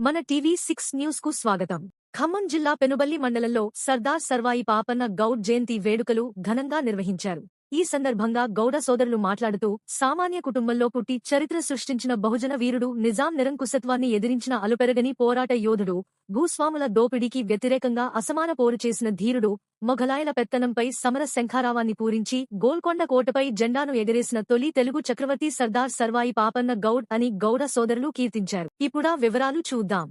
మన TV six న్యూస్కు స్వాగతం. ఖమ్మం జిల్లా పెనుబల్లి మండలంలో సర్దార్ సర్వాయి పాపన్న గౌడ్ జయంతి వేడుకలు ఘనంగా నిర్వహించారు. ఈ సందర్భంగా గౌడ సోదరులు మాట్లాడుతూ సామాన్య కుటుంబంలో పుట్టి చరిత్ర సృష్టించిన బహుజన వీరుడు నిజాం నిరంకుశత్వాన్ని ఎదిరించిన అలుపెరగని పోరాట యోధుడు భూస్వాముల దోపిడీకి వ్యతిరేకంగా అసమాన పోరు చేసిన ధీరుడు మొఘలాయల పెత్తనంపై సమర శంఖారావాన్ని పూరించి గోల్కొండ కోటపై జెండాను ఎగరేసిన తొలి తెలుగు చక్రవర్తి సర్దార్ సర్వాయి పాపన్న గౌడ్ అని గౌడ సోదరులు కీర్తించారు. ఇప్పుడా వివరాలు చూద్దాం.